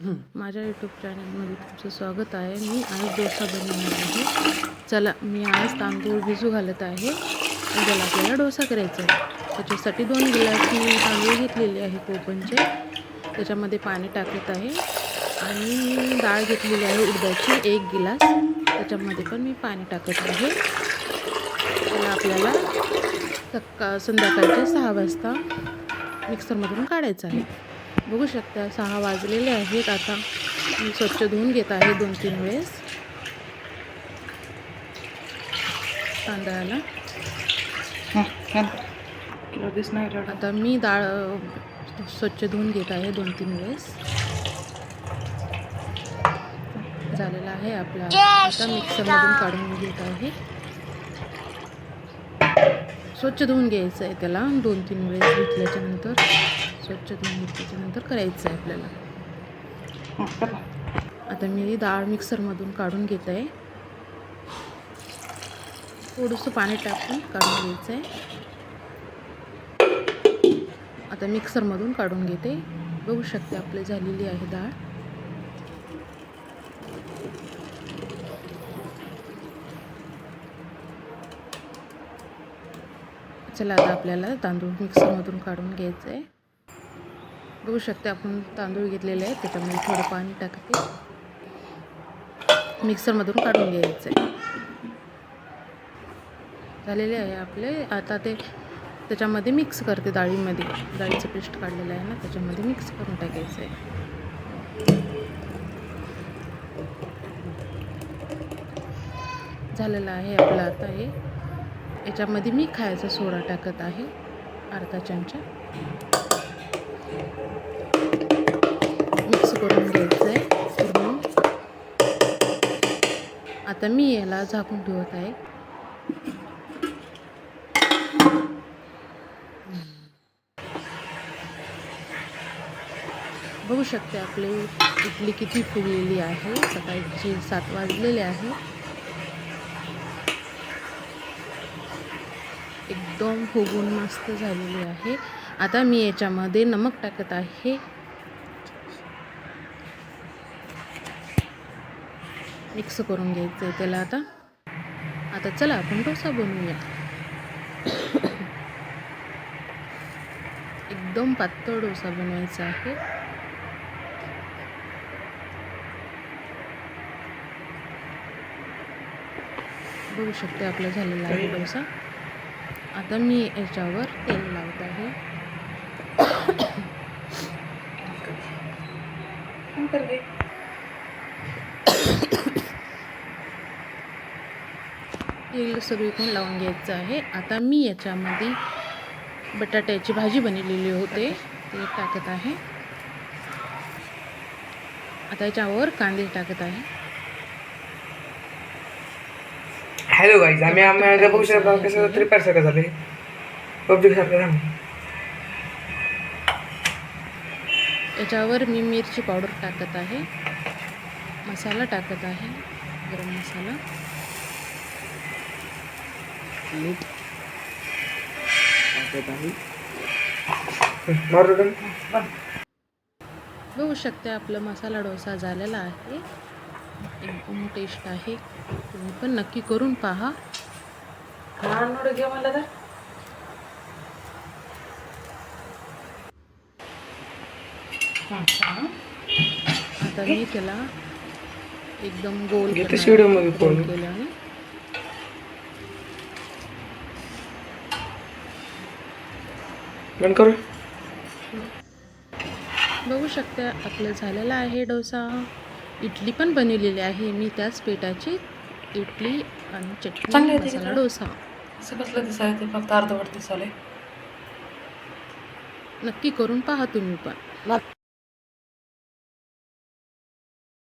माझ्या यूट्यूब चॅनलमध्ये तुमचं स्वागत आहे. मी आज डोसा बनवणार आहे. चला मी आज तांदूळ भिजू घालत आहे. ज्याला आपल्याला डोसा करायचा आहे. त्याच्यासाठी दोन गिलास मी तांदूळ घेतलेले आहे कोकणचे त्याच्यामध्ये पाणी टाकत आहे. आणि डाळ घेतलेली आहे उडदाची एक गिलास. त्याच्यामध्ये पण मी पाणी टाकत आहे. त्याला आपल्याला सक्का संध्याकाळच्या सहा वाजता मिक्सरमधून काढायचं आहे. बघू शकता सहा वाजलेले आहेत आता. मी स्वच्छ धुवून घेत आहे दोन तीन वेळेस. तांदळाला. लगेच नाही रडत आता मी डाळ स्वच्छ धुवून घेत आहे दोन तीन वेळेस. झालेला आहे आपला. आता मिक्सरमधून काढून घेत आहे. स्वच्छ धुवून घ्यायचं आहे त्याला दोन तीन वेळेस धुतल्याच्या नंतर स्वच्छ धुवून घेतल्याच्या नंतर करायचं आहे आपल्याला. आता मी डाळ मिक्सरमधून काढून घेत आहे थोडंसं पाणी टाकून काढून घ्यायचं आहे आता मिक्सरमधून काढून घेते. बघू शकते आपली झालेली आहे डाळ. चला आता आपल्याला तांदूळ मिक्सरमधून काढून घ्यायचं आहे बघू शकते आपण तांदूळ घेतलेले आहेत त्याच्यामध्ये थोडं पाणी टाकते. मिक्सरमधून काढून घ्यायचं आहे झालेले आहे आपले. आता ते त्याच्यामध्ये मिक्स करते डाळीमध्ये. डाळीचं पेस्ट काढलेलं आहे ना त्याच्यामध्ये मिक्स करून टाकायचं आहे झालेलं आहे आपलं आता हे. याच्यामध्ये मी खायचा सोडा टाकत आहे अर्धा चमचा. मिक्स करून घ्यायचं आहे पूर्ण. आता मी याला झाकून ठेवत आहे. बघू शकते आपली इडली किती फुगलेली आहे. सकाळची सात वाजलेले आहे. एकदम फुगून मस्त झालेली आहे. आता मी याच्यामध्ये नमक टाकत आहे. मिक्स करून घ्यायचं आहे त्याला आता. आता चला आपण डोसा बनवूया. एकदम पातळ डोसा बनवायचा आहे. बघू शकते आपला झालेला आहे डोसा. आता मी याच्यावर तेल लावत आहे. तेल सगळीकडून लावून घ्यायचं आहे. आता मी याच्यामध्ये बटाट्याची भाजी बनवलेली होते. ते टाकत आहे. आता याच्यावर कांदे टाकत आहे. हॅलो गाईज आम्ही आम्ही बघू शकता कसं त्रिपार सारखं झाले पब्लिक सारखं झालं याच्यावर मी मिरची पावडर टाकत आहे. मसाला टाकत आहे. गरम मसाला. हं, मारू दे. बघू शकते आपला मसाला डोसा झालेला आहे. एकदम टेस्ट आहे. तुम्ही पण नक्की करून पहा. तर. आता मी त्याला एकदम गोल गोल करू? बघू शकता आपलं झालेला आहे डोसा. इडली पण बनवलेली आहे. मी त्याच पेटाची इडली आणि चांगली चटणी होती मसाला? डोसा. असं कसलं दिसायला ते? फक्त अर्धवट दिसाले नक्की करून पहा तुम्ही पण.